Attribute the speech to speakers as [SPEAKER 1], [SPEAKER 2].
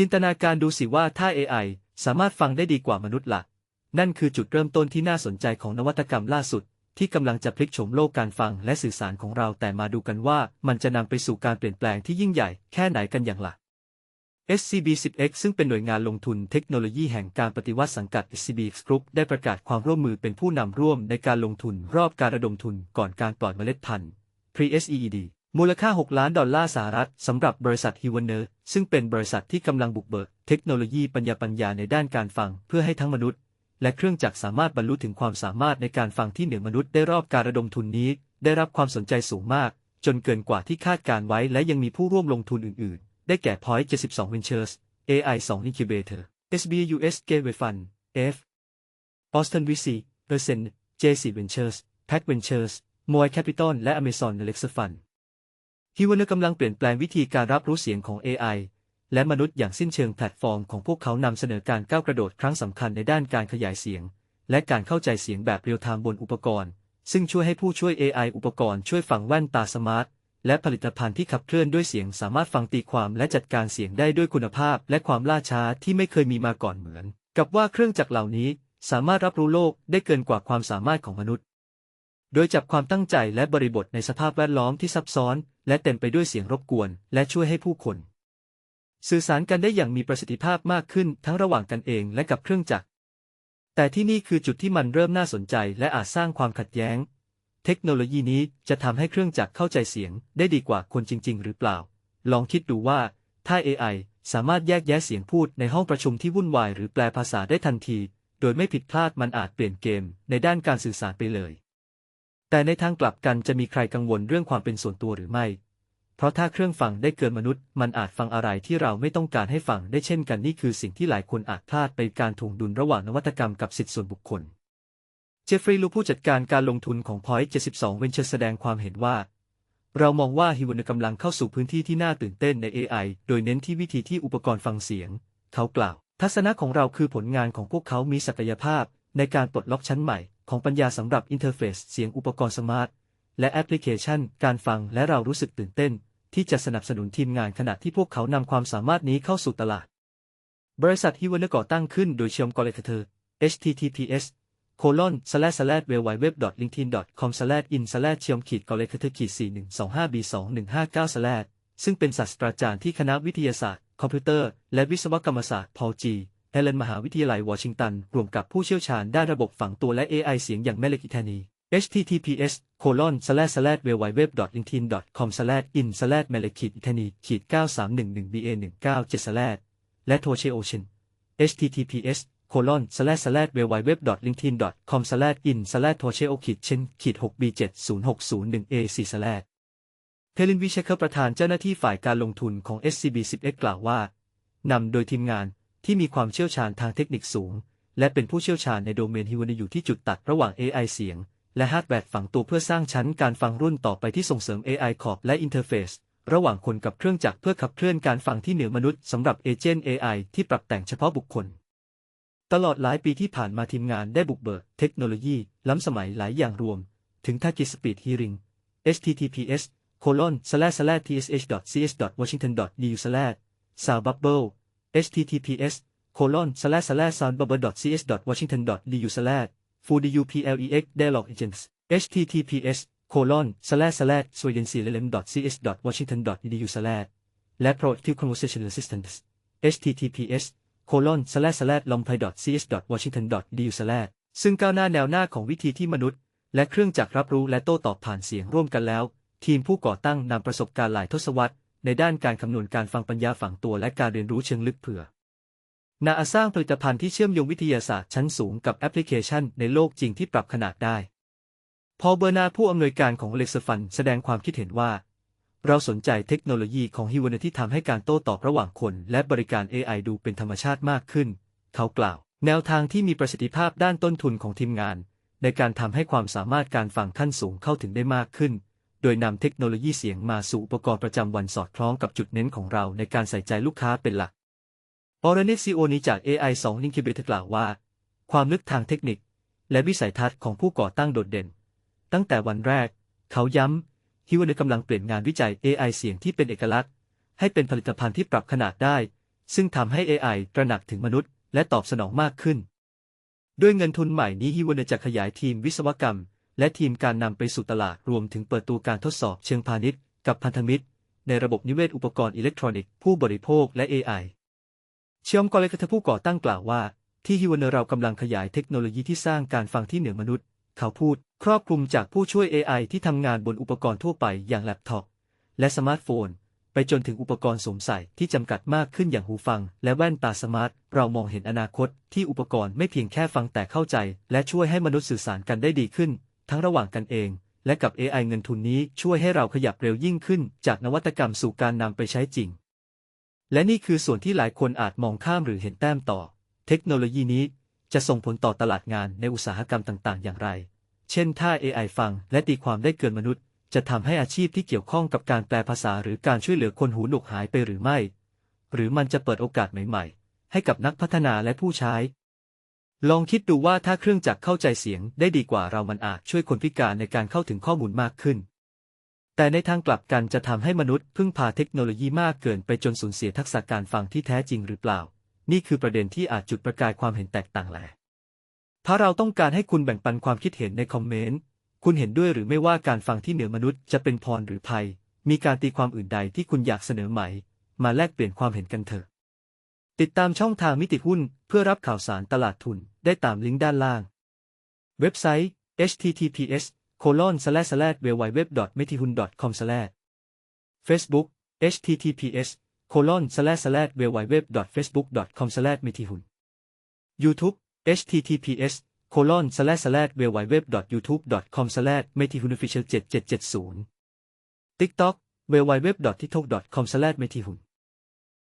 [SPEAKER 1] จินตนาการดูสิว่าถ้า AI สามารถฟังได้ดีกว่ามนุษย์ละ่ะ นั่นคือจุดเริ่มต้นที่น่าสนใจของนวัตกรรมล่าสุด ที่กำลังจะพลิกโฉมโลกการฟังและสื่อสารของเราแต่มาดูกันว่ามันจะนำไปสู่การเปลี่ยนแปลงที่ยิ่งใหญ่แค่ไหนกันอย่างละ่ะ SCB10X ซึ่งเป็นหน่วยงานลงทุนเทคโนโลยีแห่งการปฏิวัติสังกัด SCB Group ได้ประกาศความร่วมมือเป็นผู้นำร่วมในการลงทุนรอบการระดมทุนก่อนการปล่อยเมล็ดพันธุ์ Pre-SEED มูลค่า 6 ล้านดอลลาร์สหรัฐสำหรับบริษัท h i w a n e r ซึ่งเป็นบริษัทที่กำลังบุกเบิกเทคโนโลยีปัญญาปัญญาในด้านการฟังเพื่อให้ทั้งมนุษย์ และเครื่องจักรสามารถบรรลุถึงความสามารถในการฟังที่เหนือมนุษย์ได้รอบการระดมทุนนี้ ได้รับความสนใจสูงมาก จนเกินกว่าที่คาดการไว้และยังมีผู้ร่วมลงทุนอื่น ๆ ได้แก่ Point 72 Ventures AI 2 Incubator SBUS Gateway Fund F Boston VC Percent JC Ventures Pack Ventures Moy Capital และ Amazon Alexa Fund ฮิวเนกำลังเปลี่ยนแปลงวิธีการรับรู้เสียงของ AI และมนุษย์อย่างสิ้นเชิงแพลตฟอร์มของพวกเขานำเสนอการก้าวกระโดดครั้งสำคัญในด้านการขยายเสียง และการเข้าใจเสียงแบบเรียลไทม์บนอุปกรณ์ ซึ่งช่วยให้ผู้ช่วย AI อุปกรณ์ช่วยฟังแว่นตาสมาร์ทและผลิตภัณฑ์ที่ขับเคลื่อนด้วยเสียงสามารถฟังตีความและจัดการเสียงได้ด้วยคุณภาพ และความล่าช้าที่ไม่เคยมีมาก่อนเหมือน กับว่าเครื่องจักรเหล่านี้สามารถรับรู้โลกได้เกินกว่าความสามารถของมนุษย์ โดยจับความตั้งใจและบริบทในสภาพแวดล้อมที่ซับซ้อน และเต็มไปด้วยเสียงรบกวน และช่วยให้ผู้คน สื่อสารกันได้อย่างมีประสิทธิภาพมากขึ้นทั้งระหว่างกันเองและกับเครื่องจักร แต่ที่นี่คือจุดที่มันเริ่มน่าสนใจและอาจสร้างความขัดแย้ง เทคโนโลยีนี้จะทำให้เครื่องจักรเข้าใจเสียงได้ดีกว่าคนจริง ๆ หรือเปล่า ลองคิดดูว่าถ้า AI สามารถแยกแยะเสียงพูดในห้องประชุมที่วุ่นวายหรือแปลภาษาได้ทันที โดยไม่ผิดพลาดมันอาจเปลี่ยนเกมในด้านการสื่อสารไปเลย แต่ในทางกลับกันจะมีใครกังวลเรื่องความเป็นส่วนตัวหรือไม่ เพราะถ้าเครื่องฟังได้เกินมนุษย์ มันอาจฟังอะไรที่เราไม่ต้องการให้ฟังได้เช่นกันนี่คือสิ่งที่หลายคนอาจพลาดไปการถ่วงดุลระหว่างนวัตกรรมกับสิทธิส่วนบุคคล เจฟฟรีย์ลูผู้จัดการการลงทุนของ Point 72 Venture แสดงความเห็นว่า เรามองว่าฮิวันกำลังเข้าสู่พื้นที่ที่น่าตื่นเต้นใน AI โดยเน้นที่วิธีที่อุปกรณ์ฟังเสียง เขากล่าว ทัศนะของเราคือผลงานของพวกเขามีศักยภาพในการปลดล็อกชั้นใหม่ ของปัญญาสำหรับอินเทอร์เฟซเสียงอุปกรณ์สมาร์ท และแอปพลิเคชัน การฟังและเรารู้สึกตื่นเต้น ที่จะสนับสนุนทีมงานขณะที่พวกเขานำความสามารถนี้เข้าสู่ตลาด บริษัทฮิวันก่อตั้งขึ้นโดยเชียมกอเลเทอร์ https colon slash slash w w w linkedin com slash in slash เชียมขีดกอเลเทอร์ขีด4 1 2 5 b 2 1 5 9 slash ซึ่งเป็นศาสตราจารย์ที่คณะวิทยาศาสตร์ คอมพิวเตอร์ และวิศวกรรมศาสตร์พอลจี เอเลนมหาวิทยาลัยวอชิงตันรวมกับผู้เชี่ยวชาญด้านระบบฝังตัวและ AI เสียงอย่างแมเล็กิธานี https colon slash slash w w w linkedin com slash in slash แมเลกิธานีขีด9311 ba 197 slash และโทเชโอเชน https colon slash slash w w w linkedin com slash in slash t o c h e o ขีดช่นขีด6 b 7 0 6 0 1 a 4 slash เทลินวิเชคประธานเจ้าหน้าที่ฝ่ายการลงทุนของ SCB 10X กล่าวว่านำโดยทีมงาน ที่มีความเชี่ยวชาญทางเทคนิคสูง และเป็นผู้เชี่ยวชาญในโดเมนฮิวานอยู่ที่จุดตัดระหว่าง AI เสียง และฮาร์ดแวร์ฝังตัวเพื่อสร้างชั้นการฟังรุ่นต่อไปที่ส่งเสริม AI ขอบและอินเทอร์เฟซระหว่างคนกับเครื่องจักรเพื่อขับเคลื่อนการฟังที่เหนือมนุษย์สำหรับเอเจนต์ AI ที่ปรับแต่งเฉพาะบุคคล ตลอดหลายปีที่ผ่านมาทีมงานได้บุกเบิกเทคโนโลยี ล้ำสมัยหลายอย่างรวม ถึงทากิสปีดฮีริง https colon slash slash tsh cs washington edu slash sound bubble https colon slash slash soundbubble cs washington edu slash full duplex dialog agents https colon slash slash swedensilem cs washington edu slash และ proactive conversation assistance https colon slash slash lompai cs washington edu slash ซึ่งก้าวหน้าแนวหน้าของวิธีที่มนุษย์ และเครื่องจักรรับรู้และโต้ตอบผ่านเสียงร่วมกันแล้ว ทีมผู้ก่อตั้งนำประสบการณ์หลายทศวรรษ ในด้านการคำนวณการฟังปัญญาฝังตัวและการเรียนรู้เชิงลึกเผื่อนาอาสร้างผลิตภัณฑ์ที่เชื่อมโยงวิทยาศาสตร์ชั้นสูงกับแอปพลิเคชันในโลกจริงที่ปรับขนาดได้ พอเบอร์นาผู้อำนวยการของเล็กซ์ฟันแสดงความคิดเห็นว่า เราสนใจเทคโนโลยีของฮิวเนที่ทำให้การโต้ตอบระหว่างคน และบริการ AI ดูเป็นธรรมชาติมากขึ้น เขากล่าว แนวทางที่มีประสิทธิภาพด้านต้นทุนของทีมงาน ในการทำให้ความสามารถการฟังขั้นสูงเข้าถึงได้มากขึ้น โดยนำเทคโนโลยีเสียงมาสู่อุปกรณ์ประจำวันสอดคล้องกับจุดเน้นของเราในการใส่ใจลูกค้าเป็นหลักออร์เนซีโอนี้จาก AI 2 i n c u b a t o r กล่าวว่า ความลึกทางเทคนิค และวิสัยทัศน์ของผู้ก่อตั้งโดดเด่น ตั้งแต่วันแรก เขาย้ำฮิวเนกำลังเปลี่ยนงานวิจัย AI เสียงที่เป็นเอกลักษณ์ ให้เป็นผลิตภัณฑ์ที่ปรับขนาดได้ ซึ่งทำให้ AI ตระหนักถึงมนุษย์ และตอบสนองมากขึ้น ด้วยเงินทุนใหม่นี้ฮิวเนจะขยายทีมวิศวกรรม และทีมการนำไปสู่ตลาดรวมถึงเปิดตัวการทดสอบเชิงพาณิชย์ กับพันธมิตร ในระบบนิเวศอุปกรณ์อิเล็กทรอนิกส์ผู้บริโภคและ AI เชียมกอเลกเทผู้ก่อตั้งกล่าวว่า ที่ฮิวเนเรากำลังขยายเทคโนโลยีที่สร้างการฟังที่เหนือมนุษย์ เขาพูด ครอบคลุมจากผู้ช่วย AI ที่ทำงานบนอุปกรณ์ทั่วไปอย่างแล็ปท็อปและสมาร์ทโฟน ไปจนถึงอุปกรณ์สวมใส่ที่จำกัดมากขึ้นอย่างหูฟัง และแว่นตาสมาร์ท เรามองเห็นอนาคตที่อุปกรณ์ไม่เพียงแค่ฟังแต่เข้าใจ และช่วยให้มนุษย์สื่อสารกันได้ดีขึ้น ทั้งระหว่างกันเอง และกับ AI เงินทุนนี้ช่วยให้เราขยับเร็วยิ่งขึ้น จากนวัตกรรมสู่การนำไปใช้จริง และนี่คือส่วนที่หลายคนอาจมองข้ามหรือเห็นแต้มต่อ เทคโนโลยีนี้จะส่งผลต่อตลาดงานในอุตสาหกรรมต่างๆ อย่างไร เช่น ถ้า AI ฟังและตีความได้เกินมนุษย์ จะทำให้อาชีพที่เกี่ยวข้องกับการแปลภาษาหรือการช่วยเหลือคนหูหนวกหายไปหรือไม่ หรือมันจะเปิดโอกาสใหม่ ๆ ให้กับนักพัฒนาและผู้ใช้ ลองคิดดูว่าถ้าเครื่องจักรเข้าใจเสียงได้ดีกว่าเรามันอาจช่วยคนพิการในการเข้าถึงข้อมูลมากขึ้น แต่ในทางกลับกันจะทำให้มนุษย์พึ่งพาเทคโนโลยีมากเกินไปจนสูญเสียทักษะการฟังที่แท้จริงหรือเปล่า นี่คือประเด็นที่อาจจุดประกายความเห็นแตกต่างแหละถ้าเราต้องการให้คุณแบ่งปันความคิดเห็นในคอมเมนต์ คุณเห็นด้วยหรือไม่ว่าการฟังที่เหนือมนุษย์จะเป็นพรหรือภัย มีการตีความอื่นใดที่คุณอยากเสนอไหม มาแลกเปลี่ยนความเห็นกันเถอะ ติดตามช่องทางมิติหุ้นเพื่อรับข่าวสารตลาดทุนได้ตามลิงก์ด้านล่าง เว็บไซต์ https colon slash slash www m e t i h u n com slash Facebook https colon slash slash www facebook com slash m e t i h u n YouTube https colon slash slash www youtube com slash m e t i h u n official 7770 TikTok www tiktok com slash m e t i h u n